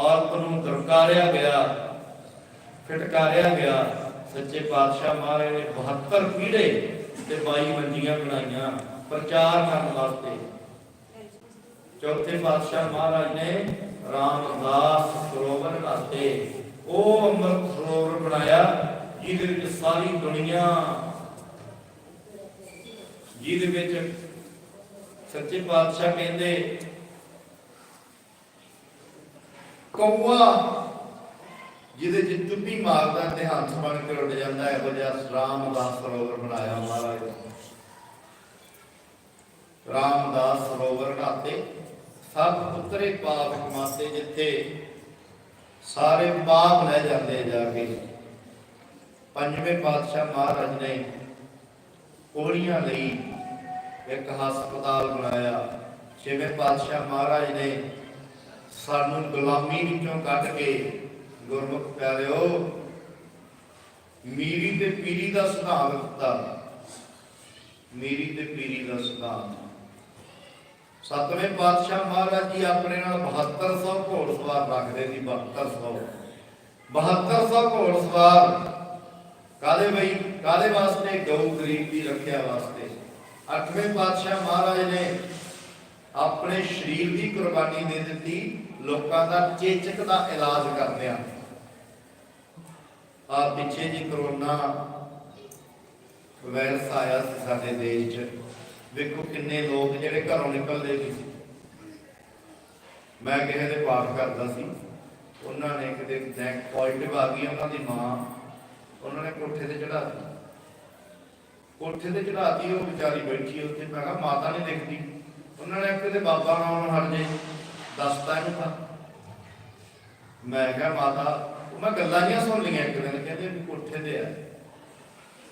ਔਰਤ ਨੂੰ ਦਰਕਾਰਿਆ ਗਿਆ, ਫਟਕਾਰਿਆ ਗਿਆ। ਸੱਚੇ ਪਾਤਸ਼ਾਹ ਮਹਾਰਾਜ ਨੇ 72 ਪੀੜੇ ਤੇ 22 ਮੰਜੀਆਂ ਬਣਾਈਆਂ ਪ੍ਰਚਾਰ ਕਰਨ ਵਾਸਤੇ। ਚੌਥੇ ਪਾਤਸ਼ਾਹ ਮਹਾਰਾਜ ਨੇ ਰਾਮਦਾਸ ਸਰੋਵਰ ਵਾਸਤੇ ਉਹ ਅੰਮ੍ਰਿਤ ਸਰੋਵਰ ਬਣਾਇਆ, ਜਿਹਦੇ ਵਿੱਚ ਸਾਰੀ ਦੁਨੀਆ, ਜਿਹਦੇ ਵਿੱਚ ਸੱਚੇ ਪਾਤਸ਼ਾਹ ਕਹਿੰਦੇ ਕੌਆ ਜਿਹਦੇ ਚ ਚੁੱਪੀ ਮਾਰਦਾ ਤੇ ਹੱਥ ਬਣ ਕੇ ਉੱਡ ਜਾਂਦਾ, ਇਹੋ ਜਿਹਾ ਰਾਮਦਾਸ ਸਰੋਵਰ ਬਣਾਇਆ ਮਹਾਰਾਜ ਰਾਮਦਾਸ ਸਰੋਵਰ ਘਾਤੇ ਸਭ ਪੁੱਤਰੇ ਪਾਪ ਕਮਾਤੇ, ਜਿੱਥੇ ਸਾਰੇ ਪਾਪ ਲੈ ਜਾਂਦੇ ਜਾ ਕੇ। ਪੰਜਵੇਂ ਪਾਤਸ਼ਾਹ ਮਹਾਰਾਜ ਨੇ ਕੋੜੀਆਂ ਲਈ ਇੱਕ ਹਸਪਤਾਲ ਬਣਾਇਆ। ਛੇਵੇਂ ਪਾਤਸ਼ਾਹ ਮਹਾਰਾਜ ਨੇ ਸਾਨੂੰ ਗੁਲਾਮੀ ਵਿੱਚੋਂ ਕੱਢ ਕੇ ਗੁਰਮੁਖ ਪਿਆਰਿਓ? ਮੀਰੀ ਤੇ ਪੀਰੀ ਦਾ ਸਿਧਾਂਤ ਦਿੱਤਾ। ਮੀਰੀ ਤੇ ਪੀਰੀ ਦਾ ਸਿਧਾਂਤ ਸਤਵੇਂ ਪਾਤਸ਼ਾਹ ਮਹਾਰਾਜ ਜੀ ਆਪਣੇ ਨਾਲ 7200 ਘੋੜਸਵਾਰ ਰੱਖਦੇ ਸੀ 7200 7200 ਘੋੜਸਵਾਰ ਕਾਲੇ ਬਈ? ਕਾਲੇ ਵਾਸਤੇ? ਗਊ ਗਰੀਬ ਦੀ ਰੱਖਿਆ ਵਾਸਤੇ। ਅੱਠਵੇਂ ਪਾਤਸ਼ਾਹ ਮਹਾਰਾਜ ਨੇ ਆਪਣੇ ਸਰੀਰ ਦੀ ਕੁਰਬਾਨੀ ਦੇ ਦਿੱਤੀ, ਲੋਕਾਂ ਦਾ ਚੇਚਕ ਦਾ ਇਲਾਜ ਕਰਦਿਆਂ ਆ ਪਿੱਛੇ ਜੀ ਕਰੋਨਾ ਵਾਇਰਸ ਆਇਆ ਸੀ ਸਾਡੇ ਦੇਸ਼ 'ਚ। ਵੇਖੋ ਕਿੰਨੇ ਲੋਕ ਜਿਹੜੇ ਘਰੋਂ ਨਿਕਲਦੇ ਨਹੀਂ ਸੀ। ਮੈਂ ਕਿਸੇ ਦੇ ਪਾਠ ਕਰਦਾ ਸੀ। ਉਹਨਾਂ ਨੇ ਕਿਤੇ ਨੈਕ ਪੋਜ਼ਿਟਿਵ ਆ ਗਈ, ਉਹਨਾਂ ਦੀ ਮਾਂ। ਉਹਨਾਂ ਨੇ ਕੋਠੇ ਤੇ ਚੜਾ ਦਿੱਤੀ ਕੋਠੇ ਤੇ ਚੜਾਤੀ ਉਹ ਵਿਚਾਰੀ ਬੈਠੀ ਉੱਥੇ, ਮੈਂ ਕਿਹਾ, ਮਾਤਾ ਨਹੀਂ ਦੇਖਦੀ। ਉਹਨਾਂ ਨੇ ਕਿਤੇ ਬਾਬਾ ਨਾਮ ਹਟ ਜੇ ਦੱਸਤਾ ਇਹਨੂੰ ਤਾਂ। ਮੈਂ ਕਿਹਾ, ਮਾਤਾ ਮੈਂ ਗੱਲਾਂ ਜੀਆਂ ਸੁਣ ਲਈਆਂ ਇੱਕ ਦਿਨ, ਕਹਿੰਦੇ ਵੀ ਕੋਠੇ ਤੇ ਆ।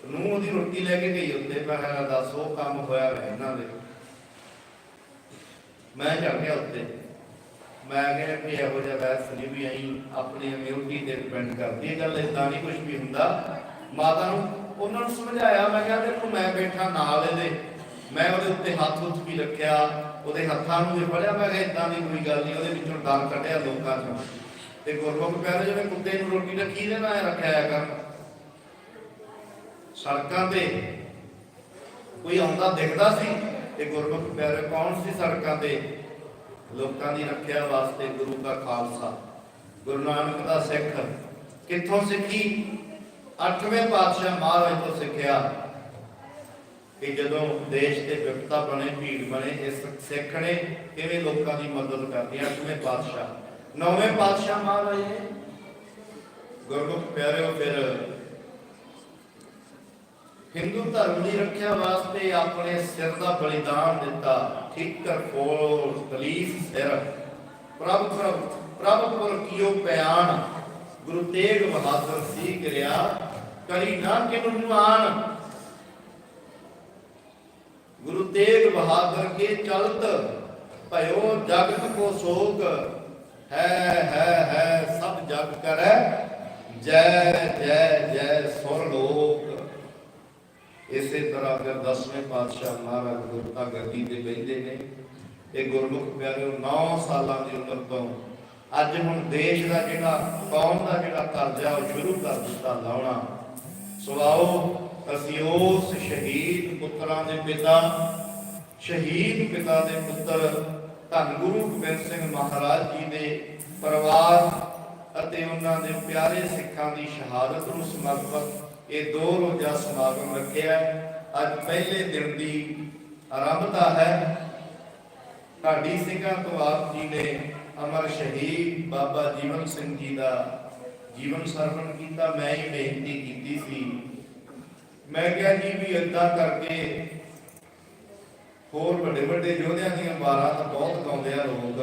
ਨੂੰ ਉਹਦੀ ਰੋਟੀ ਲੈ ਕੇ ਗਈ ਉੱਤੇ, ਮੈਂ ਕਿਹਾ, ਦੱਸ, ਉਹ ਕੰਮ ਹੋਇਆ ਵੇ ਇਹਨਾਂ ਦੇ। ਮੈਂ ਚੜ ਗਿਆ ਉੱਤੇ। ਮੈਂ ਕਿਹਾ ਕਿ ਇਹੋ ਜਿਹਾ ਵੈਸ ਨਹੀਂ ਵੀ ਅਸੀਂ ਆਪਣੀ ਇਮਿਊਨਿਟੀ ਤੇ ਡਿਪੈਂਡ ਕਰਦੀ। ਹੈ ਗੱਲ ਇਦਾਂ ਨਹੀਂ ਕੁਝ ਵੀ ਹੁੰਦਾ। ਮਾਤਾ ਨੂੰ, ਉਹਨਾਂ ਨੂੰ ਸਮਝਾਇਆ, ਮੈਂ ਕਿਹਾ, ਦੇਖੋ, ਮੈਂ ਬੈਠਾ ਨਾਲ ਇਹਦੇ। ਮੈਂ ਉਹਦੇ ਉੱਤੇ ਹੱਥ ਉੱਤ ਵੀ ਰੱਖਿਆ, ਉਹਦੇ ਹੱਥਾਂ ਨੂੰ ਵੀ ਫੜਿਆ, ਮੈਂ ਕਿਹਾ ਇਦਾਂ ਦੀ ਕੋਈ ਗੱਲ ਨਹੀਂ, ਉਹਦੇ ਵਿੱਚੋਂ ਡਰ ਕੱਢਿਆ ਲੋਕਾਂ ਚੋਂ। ਤੇ ਗੁਰਮੁਖ ਪਿਆਰੇ ਜਿਵੇਂ ਕੁੱਤੇ ਨੂੰ ਰੋਟੀ ਰੱਖੀ ਦੇ ਨਾ ਰੱਖਿਆ ਕਰ। ਸੜਕਾਂ ਤੇ ਕੋਈ ਆਉਂਦਾ ਦਿਖਦਾ ਸੀ, ਤੇ ਗੁਰਮੁਖ ਪਿਆਰੇ ਕੌਣ ਸੀ ਸੜਕਾਂ ਤੇ? ਲੋਕਾਂ ਦੀ ਰੱਖਿਆ ਵਾਸਤੇ ਗੁਰੂ ਦਾ ਖਾਲਸਾ, ਗੁਰੂ ਨਾਨਕ ਦਾ ਸਿੱਖ। ਕਿੱਥੋਂ ਸਿੱਖੀ? ਅੱਠਵੇਂ ਪਾਤਸ਼ਾਹ ਮਹਾਰਾਜ ਤੋਂ ਸਿੱਖਿਆ। ਕਿ ਜਦੋਂ ਦੇਸ਼ ਤੇ ਵਿਪਤਾ ਬਣੇ, ਭੀੜ ਬਣੇ ਇਸ ਸਿੱਖ ਨੇ ਕਿਵੇਂ ਲੋਕਾਂ ਦੀ ਮਦਦ ਕਰਨੀ ਅੱਠਵੇਂ ਪਾਤਸ਼ਾਹ? ਨੌਵੇਂ ਪਾਤਸ਼ਾਹ ਮਹਾਰਾਜ ਨੇ। ਗੁਰਮੁਖ ਪਿਆਰਿਓ, ਫਿਰ ਹਿੰਦੂ ਧਰਮ ਦੀ ਰੱਖਿਆ ਵਾਸਤੇ ਆਪਣੇ ਸਿਰ ਦਾ ਬਲੀਦਾਨ ਦਿੱਤਾ। ਠੀਕਰ ਕੋਲ ਦਲੀਸ ਸਿਰ। ਪ੍ਰਭ ਪ੍ਰਭ ਪ੍ਰਭ ਪੁਰ ਕੀਓ ਪਿਆਨ ਗੁਰੂ ਤੇਗ ਬਹਾਦਰ ਸੀ ਗਿਰਿਆ ਕਰੀ ਨਾ ਕਿਨੂੰ ਨਿਵਾਨ ਗੁਰੂ ਤੇਗ ਬਹਾਦਰ ਕੇ ਚਲਤ ਭਇਓ ਜਗਤ ਕੋ ਸੋਗ ਹੈ ਹੈ ਹੈ, ਸਭ ਜਗ ਕਰੈ। ਜੈ ਜੈ ਜੈ, ਸੁਰ ਲੋਕ। ਇਸੇ ਤਰ੍ਹਾਂ ਫਿਰ 10ਵੇਂ ਪਾਤਸ਼ਾਹ ਮਹਾਰਾਜ ਗੁਰਤਾ ਗੱਦੀ ਤੇ ਬੈਠੇ ਨੇ। ਇਹ ਗੁਰਮੁਖ ਪਿਆਰਿਓ 9 ਸਾਲਾਂ ਦੀ ਉਮਰ ਤੋਂ ਅੱਜ ਹੁਣ ਦੇਸ਼ ਦਾ ਜਿਹੜਾ, ਕੌਮ ਦਾ ਜਿਹੜਾ ਕਰਜ਼ਾ, ਉਹ ਸ਼ੁਰੂ ਕਰ ਦਿੱਤਾ ਲਾਉਣਾ। ਸੋ ਆਓ ਅਸੀਂ ਉਸ ਸ਼ਹੀਦ ਪੁੱਤਰਾਂ ਦੇ ਪਿਤਾ, ਸ਼ਹੀਦ ਪਿਤਾ ਦੇ ਪੁੱਤਰ ਧੰਨ ਗੁਰੂ ਗੋਬਿੰਦ ਸਿੰਘ ਮਹਾਰਾਜ ਜੀ ਦੇ ਪਰਿਵਾਰ ਅਤੇ ਉਹਨਾਂ ਦੇ ਪਿਆਰੇ ਸਿੱਖਾਂ ਦੀ ਸ਼ਹਾਦਤ ਨੂੰ ਸਮਰਪਿਤ ਇਹ ਦੋ ਰੋਜ਼ਾ ਸਮਾਗਮ ਰੱਖਿਆ ਅੱਜ ਪਹਿਲੇ ਦਿਨ ਦੀ ਆਰੰਭਤਾ ਹੈ। ਢਾਡੀ ਸਿੰਘਾਂ ਤੋਂ ਆਪ ਜੀ ਨੇ ਅਮਰ ਸ਼ਹੀਦ ਬਾਬਾ ਜੀਵਨ ਸਿੰਘ ਜੀ ਦਾ ਜੀਵਨ ਸਰਵਣ ਕੀਤਾ। ਮੈਂ ਹੀ ਬੇਨਤੀ ਕੀਤੀ ਸੀ ਮੈਂ ਕਿਹਾ ਜੀ ਵੀ ਏਦਾਂ ਕਰਕੇ ਹੋਰ ਵੱਡੇ ਵੱਡੇ ਯੋਧਿਆਂ ਦੀਆਂ ਵਾਰਾਂ ਤਾਂ ਬਹੁਤ ਗਾਉਂਦੇ ਆ ਲੋਕ।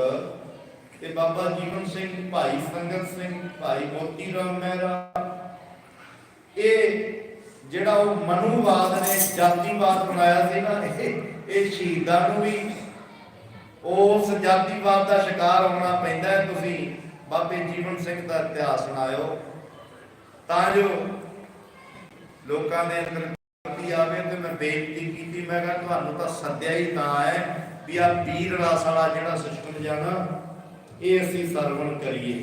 ਤੇ ਬਾਬਾ ਜੀਵਨ ਸਿੰਘ, ਭਾਈ ਸੰਗਤ ਸਿੰਘ, ਭਾਈ ਮੋਤੀ ਰਾਮ ਮਹਿਰਾ, ਇਹ ਜਿਹੜਾ ਉਹ ਮਨੂਵਾਦ ਨੇ, ਜਾਤੀਵਾਦ ਬਣਾਇਆ ਸੀ ਨਾ, ਇਹ ਇਹ ਸ਼ਹੀਦਾਂ ਨੂੰ ਵੀ ਉਸ ਜਾਤੀਵਾਦ ਦਾ ਸ਼ਿਕਾਰ ਹੋਣਾ ਪੈਂਦਾ ਤੁਸੀਂ ਬਾਬੇ ਜੀਵਨ ਸਿੰਘ ਦਾ ਇਤਿਹਾਸ ਸੁਣਾਇਓ। ਤਾਂ ਜੋ ਲੋਕਾਂ ਦੇ ਅੰਦਰ ਕੀ ਆਵੇ ਤੇ ਮੈਂ ਬੇਨਤੀ ਕੀਤੀ, ਮੈਂ ਕਿਹਾ ਤੁਹਾਨੂੰ ਤਾਂ ਸੱਦਿਆ ਹੀ ਤਾਂ ਹੈ ਵੀ ਆ ਵੀਰ ਰਸ ਵਾਲਾ ਜਿਹੜਾ ਸਿਸਟਮ ਜਾਣਾ, ਇਹ ਅਸੀਂ ਸਰਵਣ ਕਰੀਏ।